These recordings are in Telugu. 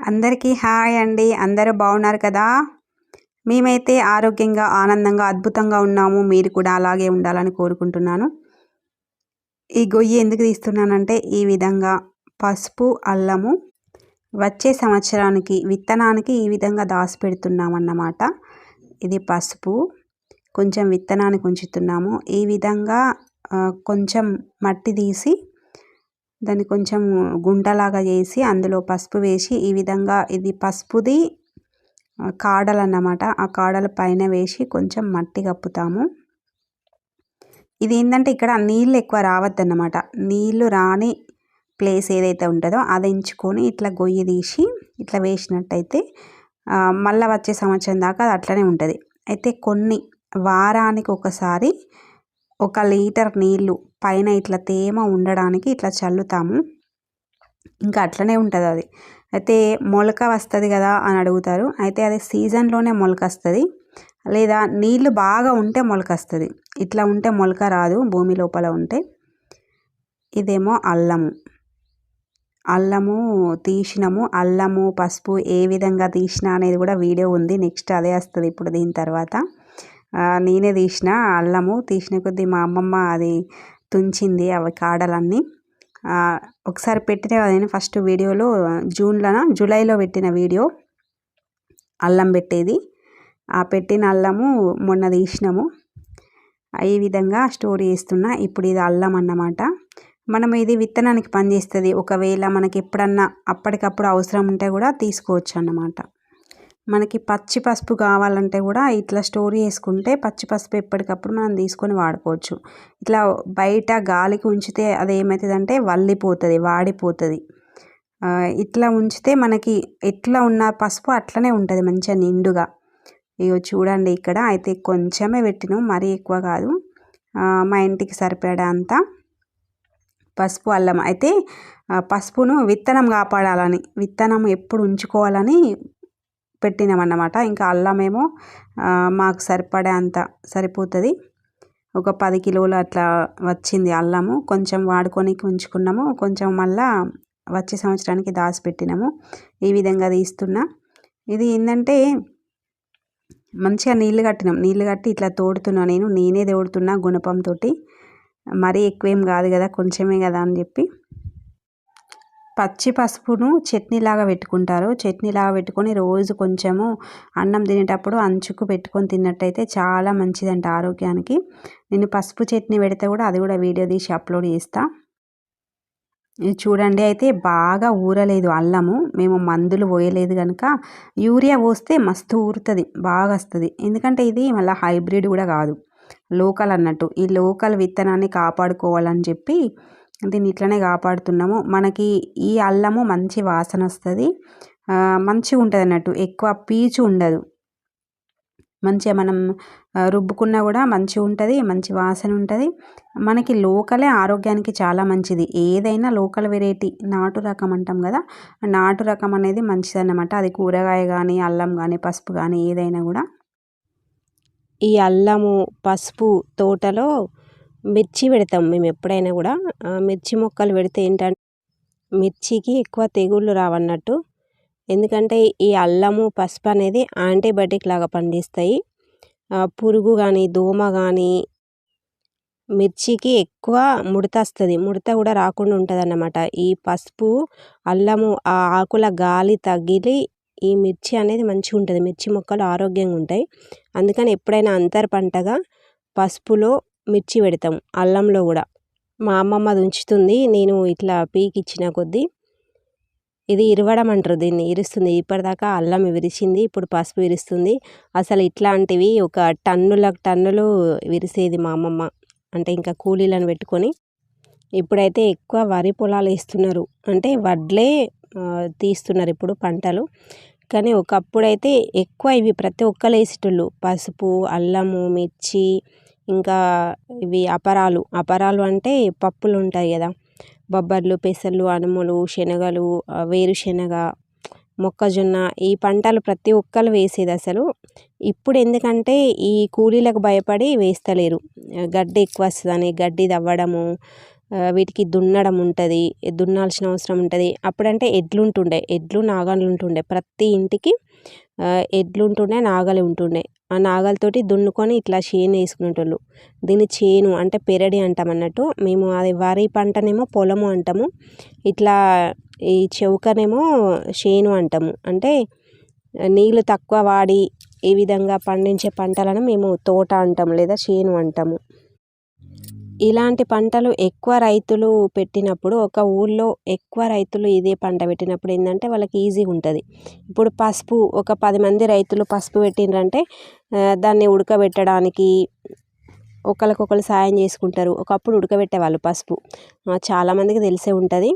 అందరికీ హాయ్ అండి. అందరూ బాగున్నారు కదా? మేమైతే ఆరోగ్యంగా ఆనందంగా అద్భుతంగా ఉన్నాము. మీరు కూడా అలాగే ఉండాలని కోరుకుంటున్నాను. ఈ గొయ్యి ఎందుకు తీస్తున్నానంటే ఈ విధంగా పసుపు అల్లము వచ్చే సంవత్సరానికి విత్తనానికి ఈ విధంగా దాసిపెడుతున్నామన్నమాట ఇది పసుపు. కొంచెం విత్తనానికి ఉంచుతున్నాము. ఈ విధంగా కొంచెం మట్టి తీసి దాన్ని కొంచెం గుంటలాగా చేసి అందులో పసుపు వేసి ఈ విధంగా ఇది పసుపుది కాడలు అన్నమాట ఆ కాడల పైన వేసి కొంచెం మట్టి కప్పుతాము. ఇది ఏంటంటే ఇక్కడ నీళ్ళు ఎక్కువ రావద్దన్నమాట. నీళ్ళు రాని ప్లేస్ ఏదైతే ఉంటుందో అది ఎంచుకొని ఇట్లా గొయ్యి తీసి ఇట్లా వేసినట్టయితే మళ్ళీ వచ్చే సంవత్సరం దాకా అది అట్లనే ఉంటుంది. అయితే కొన్ని వారానికి ఒకసారి ఒక లీటర్ నీళ్ళు పైన ఇట్లా తేమ ఉండడానికి ఇట్లా చల్లుతాము. ఇంకా అట్లనే ఉంటుంది అది. అయితే మొలక వస్తుంది కదా అని అడుగుతారు. అయితే అది సీజన్లోనే మొలక వస్తుంది. లేదా నీళ్ళు బాగా ఉంటే మొలక వస్తుంది. ఇట్లా ఉంటే మొలక రాదు భూమి లోపల ఉంటే. ఇదేమో అల్లము. అల్లము తీసినాము. అల్లము పసుపు ఏ విధంగా తీసినా అనేది కూడా వీడియో ఉంది. నెక్స్ట్ అదే వస్తుంది ఇప్పుడు దీని తర్వాత. నేనే తీసిన అల్లము. తీసిన కొద్దీ మా అమ్మమ్మ అది తుంచింది అవి కాడలన్నీ. ఒకసారి పెట్టిన నేను ఫస్ట్ వీడియోలో జూన్లోన? జూలైలో పెట్టిన వీడియో. అల్లం పెట్టేది. ఆ పెట్టిన అల్లము మొన్న తీసినాము. ఈ విధంగా స్టోర్ చేస్తున్నా. ఇప్పుడు ఇది అల్లం అన్నమాట. మనం ఇది విత్తనానికి పనిచేస్తుంది. ఒకవేళ మనకి ఎప్పుడన్నా అప్పటికప్పుడు అవసరం ఉంటే కూడా తీసుకోవచ్చు అన్నమాట. మనకి పచ్చి పసుపు కావాలంటే కూడా ఇట్లా స్టోర్ చేసుకుంటే పచ్చి పసుపు ఎప్పటికప్పుడు మనం తీసుకొని వాడుకోవచ్చు. ఇట్లా బయట గాలికి ఉంచితే అది ఏమవుతుందంటే వల్లిపోతుంది వాడిపోతుంది. ఇట్లా ఉంచితే మనకి ఎట్లా ఉన్న పసుపు అట్లనే ఉంటుంది మంచిగా నిండుగా. ఇగో చూడండి ఇక్కడ అయితే కొంచెమే పెట్టినాం మరీ ఎక్కువ కాదు. మా ఇంటికి సరిపడా అంతా పసుపు అల్లం. అయితే పసుపును విత్తనం కాపాడాలని విత్తనం ఎప్పుడు ఉంచుకోవాలని పెట్టినామన్నమాట. ఇంకా అల్లమేమో మాకు సరిపడే అంత సరిపోతుంది. ఒక పది కిలోలు అట్లా వచ్చింది అల్లము. కొంచెం వాడుకొని ఉంచుకున్నాము. కొంచెం మళ్ళా వచ్చే సంవత్సరానికి దాచిపెట్టినాము. ఈ విధంగా తీస్తున్నా. ఇది ఏంటంటే మంచిగా నీళ్ళు కట్టినాం. నీళ్ళు కట్టి ఇట్లా తోడుతున్నా నేను. నేనే తోడుతున్నా గుణపంతో మరీ ఎక్కువేం కాదు కదా కొంచెమే కదా అని చెప్పి. పచ్చి పసుపును చట్నీలాగా పెట్టుకుంటారు. చట్నీలాగా పెట్టుకొని రోజు కొంచెము అన్నం తినేటప్పుడు అంచుకు పెట్టుకొని తిన్నట్టయితే చాలా మంచిదంట ఆరోగ్యానికి. నేను పసుపు చట్నీ పెడితే కూడా అది కూడా వీడియో తీసి అప్లోడ్ చేస్తా. ఇది చూడండి అయితే బాగా ఊరలేదు అల్లము. మేము మందులు పోయలేదు కనుక యూరియా పోస్తే మస్తు ఊరుతుంది బాగా వస్తుంది. ఎందుకంటే ఇది మళ్ళీ హైబ్రిడ్ కూడా కాదు. లోకల్ అన్నట్టు. ఈ లోకల్ విత్తనాన్ని కాపాడుకోవాలని చెప్పి దీన్ని ఇట్లనే కాపాడుతున్నాము. మనకి ఈ అల్లము మంచి వాసన వస్తుంది. మంచిగా ఉంటుంది అన్నట్టు. ఎక్కువ పీచు ఉండదు. మంచిగా మనం రుబ్బుకున్నా కూడా మంచిగా ఉంటుంది మంచి వాసన ఉంటుంది. మనకి లోకలే ఆరోగ్యానికి చాలా మంచిది. ఏదైనా లోకల్ వెరైటీ నాటు రకం అంటాం కదా నాటు రకం అనేది మంచిది అన్నమాట అది కూరగాయ కానీ అల్లం కానీ పసుపు కానీ ఏదైనా కూడా. ఈ అల్లము పసుపు తోటలో మిర్చి పెడతాం మేము ఎప్పుడైనా కూడా. మిర్చి మొక్కలు పెడితే ఏంటంటే మిర్చికి ఎక్కువ తెగుళ్ళు రావన్నట్టు. ఎందుకంటే ఈ అల్లము పసుపు అనేది యాంటీబయాటిక్ లాగా పండిస్తాయి. పురుగు కానీ దోమ కానీ మిర్చికి ఎక్కువ ముడత వస్తుంది. ముడత కూడా రాకుండా ఉంటుంది అన్నమాట ఈ పసుపు అల్లము ఆ ఆకుల గాలి తగిలి ఈ మిర్చి అనేది మంచిగా ఉంటుంది. మిర్చి మొక్కలు ఆరోగ్యంగా ఉంటాయి. అందుకని ఎప్పుడైనా అంతర పంటగా పసుపులో మిర్చి పెడతాం అల్లంలో కూడా. మా అమ్మమ్మ దుంచుతుంది నేను ఇట్లా పీకిచ్చిన కొద్దీ ఇది ఇరవడం అంటారు దీన్ని ఇరుస్తుంది. ఇప్పటిదాకా అల్లం విరిచింది ఇప్పుడు పసుపు విరుస్తుంది. అసలు ఇట్లాంటివి ఒక టన్నుల టన్నులు విరిసేది మా అమ్మమ్మ. అంటే ఇంకా కూలీలను పెట్టుకొని ఇప్పుడైతే ఎక్కువ వరి పొలాలు వేస్తున్నారు. అంటే వడ్లే తీస్తున్నారు ఇప్పుడు పంటలు. కానీ ఒకప్పుడైతే ఎక్కువ ఇవి ప్రతి ఒక్కరు వేసేటోళ్ళు. పసుపు అల్లము మిర్చి ఇంకా ఇవి అపరాలు. అపరాలు అంటే పప్పులు ఉంటాయి కదా. బొబ్బర్లు పెసర్లు అనుములు శనగలు వేరుశనగ మొక్కజొన్న ఈ పంటలు ప్రతి ఒక్కరు వేసేది అసలు. ఇప్పుడు ఎందుకంటే ఈ కూలీలకు భయపడి వేస్తలేరు. గడ్డి ఎక్కువ వస్తుందని గడ్డి తవ్వడము వీటికి దున్నడం ఉంటుంది దున్నాల్సిన అవసరం ఉంటుంది. అప్పుడంటే ఎడ్లు ఉంటుండే ఎడ్లు నాగలు ఉంటుండే. ప్రతి ఇంటికి ఎడ్లు ఉంటుండే నాగలి ఉంటుండే. ఆ నాగలతోటి దున్నుకొని ఇట్లా చేను వేసుకునేటోళ్ళు. దీన్ని చేను అంటే పెరడి అంటాం అన్నట్టు. మేము అది వరి పంటనేమో పొలము అంటాము. ఇట్లా ఈ చౌకనేమో చేను అంటాము. అంటే నీళ్ళు తక్కువ వాడి ఈ విధంగా పండించే పంటలను మేము తోట అంటాము లేదా చేను అంటాము. ఇలాంటి పంటలు ఎక్కువ రైతులు పెట్టినప్పుడు ఒక ఊళ్ళో ఎక్కువ రైతులు ఇదే పంట పెట్టినప్పుడు ఏంటంటే వాళ్ళకి ఈజీగా ఉంటుంది. ఇప్పుడు పసుపు ఒక పది మంది రైతులు పసుపు పెట్టిండ్రంటే దాన్ని ఉడకబెట్టడానికి ఒకరికొకరు సాయం చేసుకుంటారు. ఒకప్పుడు ఉడకబెట్టేవాళ్ళు పసుపు. చాలామందికి తెలిసే ఉంటుంది.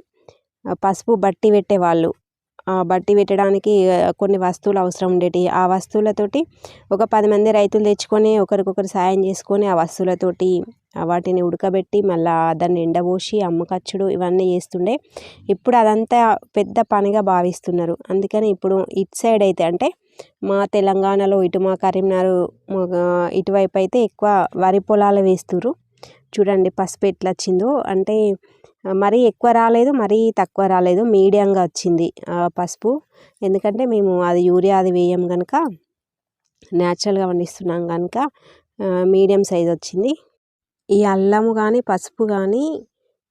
పసుపు బట్టి పెట్టేవాళ్ళు. బట్టి పెట్టడానికి కొన్ని వస్తువులు అవసరం ఉండేటివి ఆ వస్తువులతోటి ఒక పది మంది రైతులు తెచ్చుకొని ఒకరికొకరు సాయం చేసుకొని ఆ వస్తువులతోటి వాటిని ఉడకబెట్టి మళ్ళీ దాన్ని ఎండబోసి అమ్మకచ్చుడు ఇవన్నీ చేస్తుండే. ఇప్పుడు అదంతా పెద్ద పనిగా భావిస్తున్నారు. అందుకని ఇప్పుడు ఇటు సైడ్ అయితే అంటే మా తెలంగాణలో ఇటు మా కరీంనగర్ ఇటువైపు అయితే ఎక్కువ వరి పొలాలు వేస్తుర్రు. చూడండి పసుపు ఎట్లా వచ్చిందో అంటే మరీ ఎక్కువ రాలేదు మరీ తక్కువ రాలేదు. మీడియంగా వచ్చింది పసుపు. ఎందుకంటే మేము అది యూరియా అది వేయం కనుక న్యాచురల్గా పండిస్తున్నాం కనుక మీడియం సైజ్ వచ్చింది. ఈ అల్లము కానీ పసుపు కానీ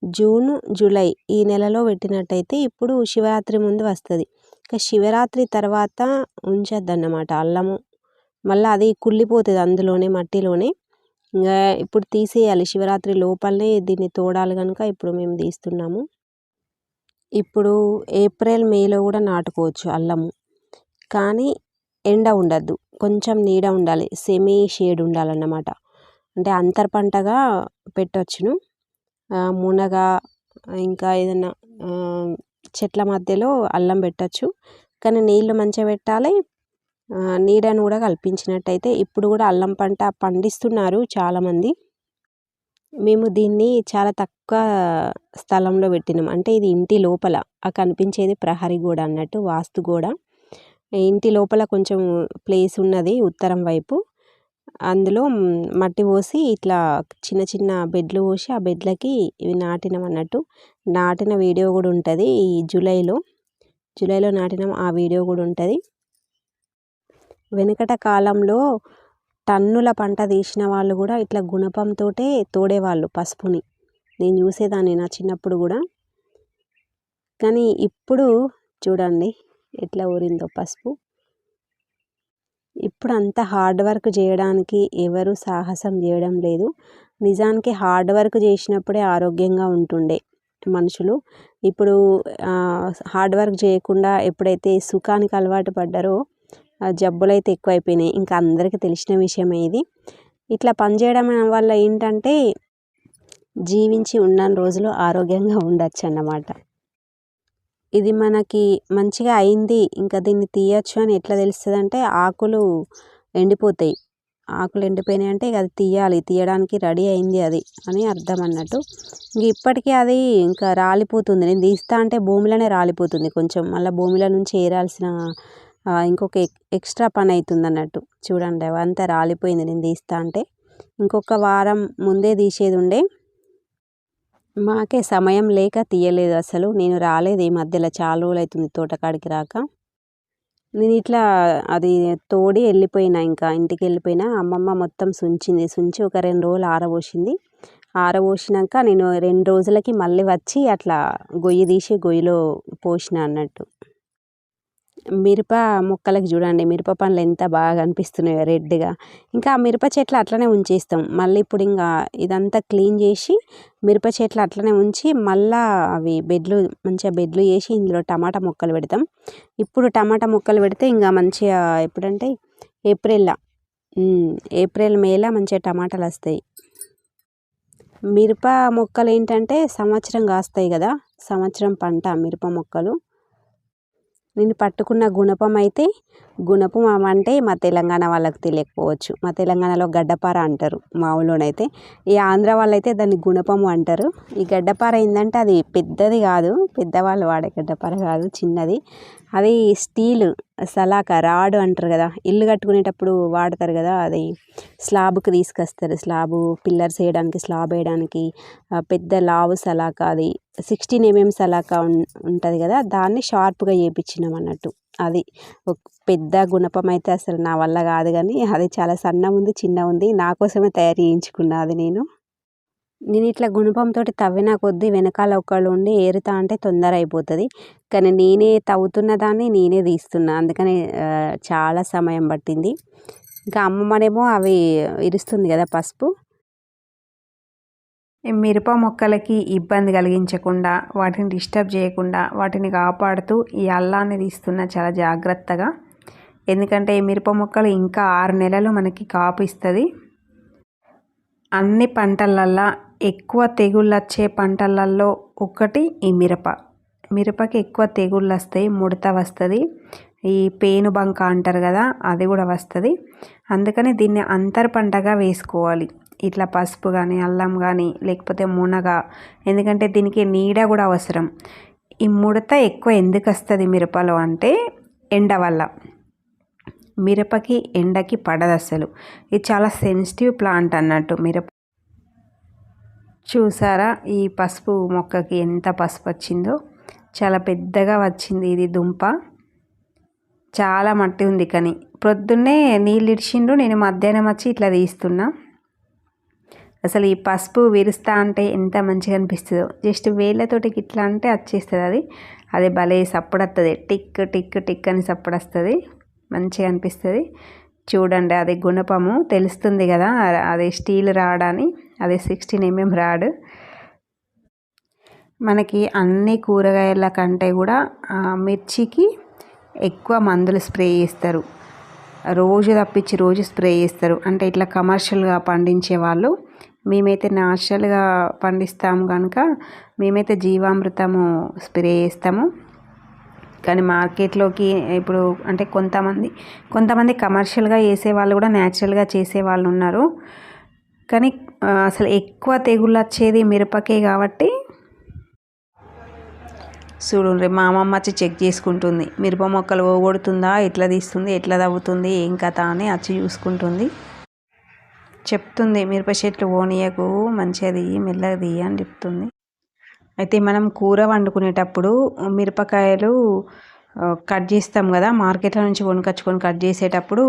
జూన్ జూలై ఈ నెలలో పెట్టినట్టయితే ఇప్పుడు శివరాత్రి ముందు వస్తుంది. ఇంకా శివరాత్రి తర్వాత ఉంచొద్దు అన్నమాట అల్లము. మళ్ళీ అది కుళ్ళిపోతుంది అందులోనే మట్టిలోనే. ఇంకా ఇప్పుడు తీసేయాలి. శివరాత్రి లోపలనే దీన్ని తోడాలి కనుక ఇప్పుడు మేము తీస్తున్నాము. ఇప్పుడు ఏప్రిల్ మేలో కూడా నాటుకోవచ్చు అల్లము. కానీ ఎండ ఉండద్దు. కొంచెం నీడ ఉండాలి. సెమీ షేడ్ ఉండాలన్నమాట. అంటే అంతర్ పంటగా పెట్టవచ్చును మునగ ఇంకా ఏదైనా చెట్ల మధ్యలో అల్లం పెట్టచ్చు. కానీ నీళ్ళు మంచిగా పెట్టాలి. నీడను కూడా కల్పించినట్టయితే ఇప్పుడు కూడా అల్లం పంట పండిస్తున్నారు చాలామంది. మేము దీన్ని చాలా తక్కువ స్థలంలో పెట్టినాం. అంటే ఇది ఇంటి లోపల ఆ కనిపించేది ప్రహరీ గోడ అన్నట్టు వాస్తు గోడ. ఇంటి లోపల కొంచెం ప్లేస్ ఉన్నది ఉత్తరం వైపు. అందులో మట్టి పోసి ఇట్లా చిన్న చిన్న బెడ్లు పోసి ఆ బెడ్లకి ఇవి నాటినాం అన్నట్టు. నాటిన వీడియో కూడా ఉంటుంది ఈ జూలైలో. జూలైలో నాటినాం ఆ వీడియో కూడా ఉంటుంది. వెనుకట కాలంలో టన్నుల పంట తీసిన వాళ్ళు కూడా ఇట్లా గుణపంతో తోడేవాళ్ళు పసుపుని. నేను చూసేదాన్ని నా చిన్నప్పుడు కూడా. కానీ ఇప్పుడు చూడండి ఎట్లా ఊరిందో పసుపు. ఇప్పుడు అంత హార్డ్ వర్క్ చేయడానికి ఎవరు సాహసం చేయడం లేదు. నిజానికి హార్డ్ వర్క్ చేసినప్పుడే ఆరోగ్యంగా ఉంటుండే మనుషులు. ఇప్పుడు హార్డ్ వర్క్ చేయకుండా ఎప్పుడైతే సుఖానికి అలవాటు పడ్డారో జబ్బులు అయితే ఎక్కువైపోయినాయి. ఇంకా అందరికీ తెలిసిన విషయమే ఇది. ఇట్లా పనిచేయడం వల్ల ఏంటంటే జీవించి ఉన్న రోజులు ఆరోగ్యంగా ఉండొచ్చు అన్నమాట ఇది మనకి మంచిగా అయింది ఇంకా దీన్ని తీయచ్చు అని ఎట్లా తెలుస్తుంది అంటే ఆకులు ఎండిపోతాయి. ఆకులు ఎండిపోయినాయి అంటే అది తీయాలి. తీయడానికి రెడీ అయింది అది అని అర్థం అన్నట్టు. ఇంక ఇప్పటికీ అది ఇంకా రాలిపోతుంది. నేను తీస్తా అంటే భూమిలోనే రాలిపోతుంది. కొంచెం మళ్ళీ భూమిలో నుంచి ఏరాల్సిన ఇంకొక ఎక్స్ట్రా పని అవుతుంది అన్నట్టు చూడండి అవంతా రాలిపోయింది. నేను తీస్తా అంటే ఇంకొక వారం ముందే తీసేది ఉండే మాకే సమయం లేక తీయలేదు అసలు. నేను రాలేదు ఈ మధ్యలో. చాలా రోజులు అవుతుంది తోటకాడికి రాక. నేను ఇట్లా అది తోడి వెళ్ళిపోయినా ఇంకా. ఇంటికి వెళ్ళిపోయినా అమ్మమ్మ మొత్తం సుంచింది. సుంచి ఒక రెండు రోజులు ఆరబోసింది. ఆరబోసినాక నేను రెండు రోజులకి మళ్ళీ వచ్చి అట్లా గొయ్యి తీసి గొయ్యిలో పోసిన అన్నట్టు. మిరప మొక్కలకు చూడండి. మిరప పండ్లు ఎంత బాగా కనిపిస్తున్నాయో రెడ్గా. ఇంకా ఆ మిరప చెట్లు అట్లనే ఉంచేస్తాం. మళ్ళీ ఇప్పుడు ఇంకా ఇదంతా క్లీన్ చేసి మిరప చెట్లు అట్లనే ఉంచి మళ్ళా అవి బెడ్లు మంచిగా బెడ్లు చేసి ఇందులో టమాటా మొక్కలు పెడతాం. ఇప్పుడు టమాటా మొక్కలు పెడితే ఇంకా మంచిగా ఎప్పుడంటే ఏప్రిల్లా ఏప్రిల్ మేలో మంచిగా టమాటాలు వస్తాయి. మిరప మొక్కలు ఏంటంటే సంవత్సరం కాస్తాయి కదా. సంవత్సరం పంట మిరప మొక్కలు. నేను పట్టుకున్న గుణపం అయితే గుణపం అంటే మా తెలంగాణ వాళ్ళకి తెలియకపోవచ్చు. మా తెలంగాణలో గడ్డపార అంటారు మా ఊళ్ళోనైతే. ఈ ఆంధ్ర వాళ్ళైతే దాన్ని గుణపము అంటారు. ఈ గడ్డపార ఏంటంటే అది పెద్దది కాదు పెద్దవాళ్ళు వాడే గడ్డపార కాదు చిన్నది. అది స్టీల్ సలాక రాడ్ అంటారు కదా ఇల్లు కట్టుకునేటప్పుడు వాడతారు కదా అది స్లాబ్కి తీసుకొస్తారు. స్లాబు పిల్లర్స్ వేయడానికి స్లాబ్ వేయడానికి పెద్ద లావు సలాక అది సిక్స్టీన్ ఎంఎం సలాక ఉంటుంది కదా దాన్ని షార్ప్గా చేయించినాం అన్నట్టు. అది ఒక పెద్ద గుణపం అయితే అసలు నా వల్ల కాదు కానీ అది చాలా సన్నగా ఉంది చిన్న ఉంది నా కోసమే తయారు చేయించుకున్నా అది నేను. నేను ఇట్లా గుణపంతో తవ్విన కొద్దీ వెనకాల ఒకళ్ళు ఉండి ఏరుతా అంటే తొందర అయిపోతుంది కానీ నేనే తవ్వుతున్న దాన్ని నేనే తీస్తున్నా. అందుకని చాలా సమయం పట్టింది. ఇంకా అమ్మమ్మనేమో అవి ఇరుస్తుంది కదా పసుపు. ఈ మిరప మొక్కలకి ఇబ్బంది కలిగించకుండా వాటిని డిస్టర్బ్ చేయకుండా వాటిని కాపాడుతూ ఈ అల్లాన్ని తీస్తున్న చాలా జాగ్రత్తగా. ఎందుకంటే ఈ మిరప మొక్కలు ఇంకా ఆరు నెలలు మనకి కాపు ఇస్తుంది. అన్ని పంటలల్లో ఎక్కువ తెగుళ్ళు వచ్చే పంటలలో ఒకటి ఈ మిరప. మిరపకి ఎక్కువ తెగుళ్ళు వస్తాయి ముడత వస్తుంది. ఈ పేను బంక అంటారు కదా అది కూడా వస్తుంది. అందుకని దీన్ని అంతర్ పంటగా వేసుకోవాలి. ఇట్లా పసుపు కానీ అల్లం కానీ లేకపోతే మునగ ఎందుకంటే దీనికి నీడ కూడా అవసరం. ఈ ముడత ఎక్కువ ఎందుకు వస్తుంది మిరపలో అంటే ఎండ వల్ల. మిరపకి ఎండకి పడదు అసలు ఇది చాలా సెన్సిటివ్ ప్లాంట్ అన్నట్టు మిరప చూసారా? ఈ పసుపు మొక్కకి ఎంత పసుపు వచ్చిందో చాలా పెద్దగా వచ్చింది ఇది దుంప. చాలా మట్టి ఉంది కానీ. ప్రొద్దున్నే నీళ్ళు ఇడిచిండ్రు నేను మధ్యాహ్నం వచ్చి ఇట్లా తీస్తున్నా. అసలు ఈ పసుపు విరుస్తా అంటే ఎంత మంచిగా అనిపిస్తుందో. జస్ట్ వేళ్ళతోటి ఇట్లా అంటే వచ్చేస్తుంది అది. అది భలే సప్పుడు వస్తుంది టిక్ టిక్ టిక్ అని సప్పుడు వస్తుంది మంచిగా అనిపిస్తుంది. చూడండి అది గుణపము. తెలుస్తుంది కదా అది స్టీల్ రాడని. అది సిక్స్టీన్ ఎంఎం రాడ్ మనకి అన్ని కూరగాయల కంటే కూడా మిర్చికి ఎక్కువ మందులు స్ప్రే చేస్తారు. రోజు తప్పించి రోజు స్ప్రే చేస్తారు. అంటే ఇట్లా కమర్షియల్గా పండించే వాళ్ళు. మేమైతే న్యాచురల్గా పండిస్తాము కనుక మేమైతే జీవామృతము స్ప్రే చేస్తాము. కానీ మార్కెట్లోకి ఇప్పుడు అంటే కొంతమంది కొంతమంది కమర్షియల్గా చేసే వాళ్ళు కూడా న్యాచురల్గా చేసే వాళ్ళు ఉన్నారు. కానీ అసలు ఎక్కువ తెగుళ్ళు వచ్చేది మిరపకే కాబట్టి. చూడండి మా అమ్మమ్మ వచ్చి చెక్ చేసుకుంటుంది. మిరప మొక్కలు పోగొడుతుందా ఎట్లా తీస్తుంది ఎట్లా తవ్వుతుంది ఏం కథ అని వచ్చి చూసుకుంటుంది. చెప్తుంది మిరప చెట్లు ఓనియకు మంచిగా తీయి మెల్లగా తీయి అని చెప్తుంది. అయితే మనం కూర వండుకునేటప్పుడు మిరపకాయలు కట్ చేస్తాం కదా మార్కెట్లో నుంచి కొనుకొచ్చుకొని కట్ చేసేటప్పుడు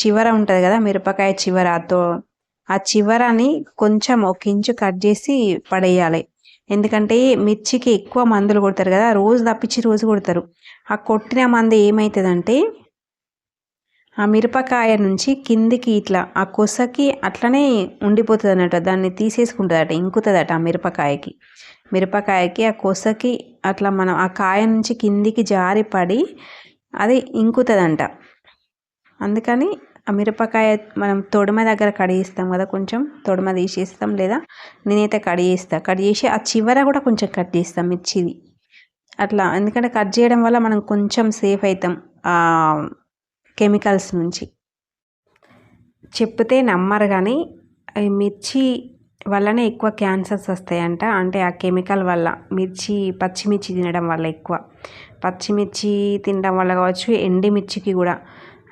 చివర ఉంటుంది కదా మిరపకాయ చివర తో ఆ చివరని కొంచెం ఒక ఇంచు కట్ చేసి పడేయాలి. ఎందుకంటే మిర్చికి ఎక్కువ మందులు కొడతారు కదా రోజు తప్పించి రోజు కొడతారు. ఆ కొట్టిన మందు ఏమవుతుందంటే ఆ మిరపకాయ నుంచి కిందికి ఇట్లా ఆ కొసకి అట్లనే ఉండిపోతుంది అన్నట్టు దాన్ని తీసేసుకుంటుందట ఇంకుతుందట ఆ మిరపకాయకి. మిరపకాయకి ఆ కొసకి అట్లా మనం ఆ కాయ నుంచి కిందికి జారి పడి అది ఇంకుతుందంట. అందుకని మిరపకాయ మనం తొడిమ దగ్గర కడిగిస్తాం కదా కొంచెం తొడిమ తీసేస్తాం లేదా నేనైతే కడిగేస్తా కట్ చేసి ఆ చివర కూడా కొంచెం కట్ చేస్తాం మిర్చిది. అట్లా ఎందుకంటే కట్ చేయడం వల్ల మనం కొంచెం సేఫ్ అవుతాం ఆ కెమికల్స్ నుంచి. చెప్తే నమ్మరు కానీ మిర్చి వల్లనే ఎక్కువ క్యాన్సర్స్ వస్తాయంట. అంటే ఆ కెమికల్ వల్ల మిర్చి పచ్చిమిర్చి తినడం వల్ల ఎక్కువ. పచ్చిమిర్చి తినడం వల్ల కావచ్చు ఎండిమిర్చికి కూడా.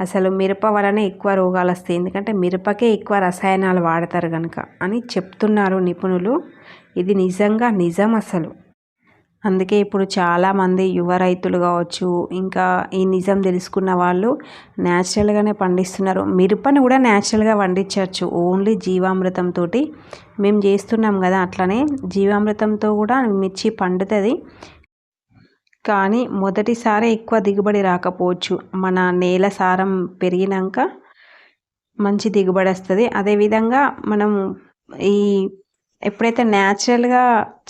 అసలు మిరప వలనే ఎక్కువ రోగాలు వస్తాయి. ఎందుకంటే మిరపకే ఎక్కువ రసాయనాలు వాడతారు కనుక అని చెప్తున్నారు నిపుణులు. ఇది నిజంగా నిజం అసలు. అందుకే ఇప్పుడు చాలామంది యువ రైతులు కావచ్చు ఇంకా ఈ నిజం తెలుసుకున్న వాళ్ళు న్యాచురల్గానే పండిస్తున్నారు. మిరపను కూడా న్యాచురల్గా పండించవచ్చు. ఓన్లీ జీవామృతంతో మేము చేస్తున్నాం కదా అట్లనే జీవామృతంతో కూడా మిర్చి పండుతుంది. కానీ మొదటిసారి ఎక్కువ దిగుబడి రాకపోవచ్చు. మన నేల సారం పెరిగినాక మంచి దిగుబడి వస్తుంది. అదేవిధంగా మనం ఈ ఎప్పుడైతే న్యాచురల్గా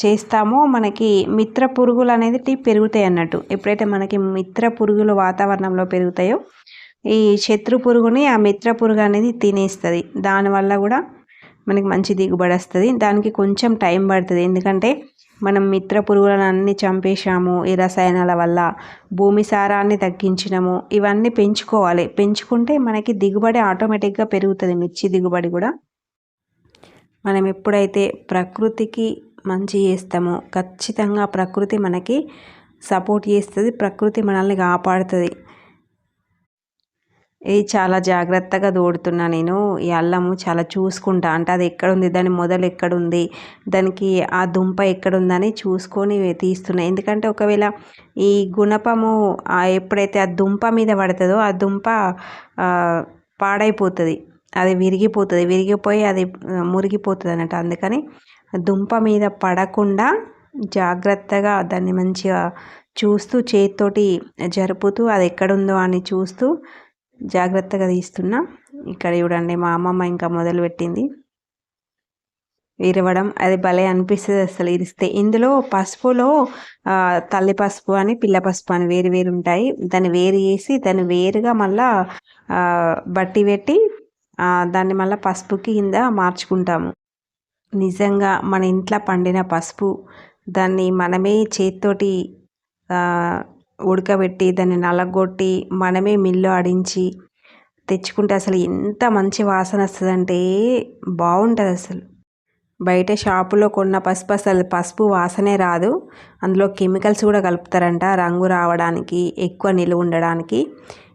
చేస్తామో మనకి మిత్ర పురుగులు అనేది పెరుగుతాయి అన్నట్టు. ఎప్పుడైతే మనకి మిత్ర పురుగులు వాతావరణంలో పెరుగుతాయో ఈ శత్రు పురుగుని ఆ మిత్ర పురుగు అనేది తినేస్తుంది. దానివల్ల కూడా మనకి మంచి దిగుబడి వస్తుంది. దానికి కొంచెం టైం పడుతుంది. ఎందుకంటే మనం మిత్ర పురుగులను అన్ని చంపేశాము ఈ రసాయనాల వల్ల. భూమి సారాన్ని తగ్గించినాము. ఇవన్నీ పెంచుకోవాలి. పెంచుకుంటే మనకి దిగుబడి ఆటోమేటిక్గా పెరుగుతుంది. మిర్చి దిగుబడి కూడా. మనం ఎప్పుడైతే ప్రకృతికి మంచి చేస్తామో ఖచ్చితంగా ప్రకృతి మనకి సపోర్ట్ చేస్తుంది. ప్రకృతి మనల్ని కాపాడుతుంది. ఇది చాలా జాగ్రత్తగా తోడుతున్నా నేను. ఈ అల్లము చాలా చూసుకుంటా. అంటే అది ఎక్కడుంది? దాని మొదలు ఎక్కడుంది? దానికి ఆ దుంప ఎక్కడుందని చూసుకొని తీస్తున్నా. ఎందుకంటే ఒకవేళ ఈ గుణపము ఎప్పుడైతే ఆ దుంప మీద పడుతుందో ఆ దుంప పాడైపోతుంది. అది విరిగిపోతుంది. విరిగిపోయి అది మురిగిపోతుంది అన్నట్టు అందుకని దుంప మీద పడకుండా జాగ్రత్తగా దాన్ని మంచిగా చూస్తూ చేతితోటి జరుపుతూ అది ఎక్కడుందో అని చూస్తూ జాగ్రత్తగా తీస్తున్నా. ఇక్కడ చూడండి మా అమ్మమ్మ ఇంకా మొదలు పెట్టింది. విరవడం అది భలే అనిపిస్తుంది అసలు. ఇరిస్తే ఇందులో పసుపులో తల్లి పసుపు అని పిల్ల పసుపు అని వేరు వేరు ఉంటాయి. దాన్ని వేరు చేసి దాన్ని వేరుగా మళ్ళా బట్టి పెట్టి దాన్ని మళ్ళీ పసుపుకి కింద మార్చుకుంటాము. నిజంగా మన ఇంట్లో పండిన పసుపు దాన్ని మనమే చేతితోటి ఉడకబెట్టి దాన్ని నలగొట్టి మనమే మిల్లు ఆడించి తెచ్చుకుంటే అసలు ఎంత మంచి వాసన వస్తుందంటే బాగుంటుంది అసలు. బయట షాపులో కొన్న పసుపు అసలు పసుపు వాసనే రాదు. అందులో కెమికల్స్ కూడా కలుపుతారంట రంగు రావడానికి ఎక్కువ నిలువ ఉండడానికి.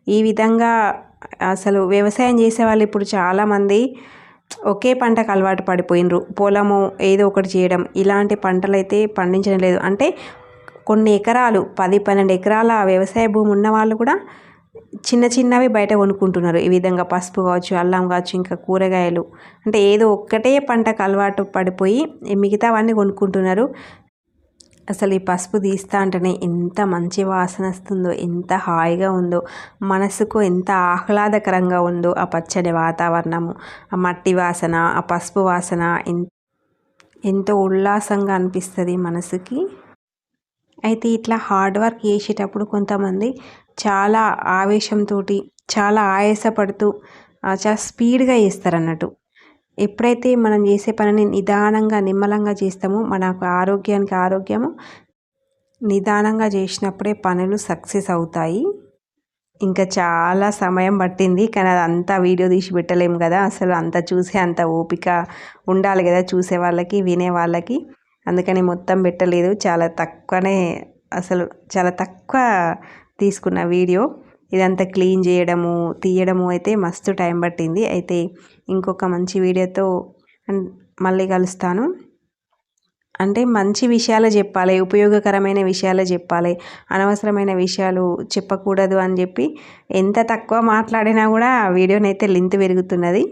ఈ విధంగా అసలు వ్యవసాయం చేసే వాళ్ళు ఇప్పుడు చాలామంది ఒకే పంటకు అలవాటు పడిపోయినరు. పొలము ఏదో ఒకటి చేయడం ఇలాంటి పంటలు అయితే పండించడం లేదు. అంటే కొన్ని ఎకరాలు పది పన్నెండు ఎకరాల వ్యవసాయ భూమి ఉన్న వాళ్ళు కూడా చిన్న చిన్నవి బయట కొనుక్కుంటున్నారు. ఈ విధంగా పసుపు కావచ్చు అల్లం కావచ్చు ఇంకా కూరగాయలు. అంటే ఏదో ఒక్కటే పంటకు అలవాటు పడిపోయి మిగతావన్నీ కొనుక్కుంటున్నారు. అసలు ఈ పసుపు తీస్తా అంటేనే ఎంత మంచి వాసన వస్తుందో ఎంత హాయిగా ఉందో మనసుకు ఎంత ఆహ్లాదకరంగా ఉందో ఆ పచ్చడి వాతావరణము ఆ మట్టి వాసన ఆ పసుపు వాసన ఎంతో ఉల్లాసంగా అనిపిస్తుంది మనసుకి. అయితే ఇట్లా హార్డ్ వర్క్ చేసేటప్పుడు కొంతమంది చాలా ఆవేశంతో చాలా ఆయాసపడుతూ చాలా స్పీడ్గా చేస్తారు అన్నట్టు ఎప్పుడైతే మనం చేసే పనిని నిదానంగా నిమ్మలంగా చేస్తామో మనకు ఆరోగ్యానికి ఆరోగ్యము నిదానంగా చేసినప్పుడే పనులు సక్సెస్ అవుతాయి. ఇంకా చాలా సమయం పట్టింది కానీ అది అంతా వీడియో తీసి పెట్టలేము కదా. అసలు అంత చూసే అంత ఓపిక ఉండాలి కదా చూసే వాళ్ళకి వినే వాళ్ళకి. అందుకని మొత్తం పెట్టలేదు. చాలా తక్కువనే అసలు చాలా తక్కువ తీసుకున్న వీడియో. ఇదంతా క్లీన్ చేయడము తీయడము అయితే మస్తు టైం పట్టింది. అయితే ఇంకొక మంచి వీడియోతో మళ్ళీ కలుస్తాను. అంటే మంచి విషయాలు చెప్పాలి ఉపయోగకరమైన విషయాలు చెప్పాలి అనవసరమైన విషయాలు చెప్పకూడదు అని చెప్పి ఎంత తక్కువ మాట్లాడినా కూడా వీడియోనైతే లింత్ పెరుగుతున్నది.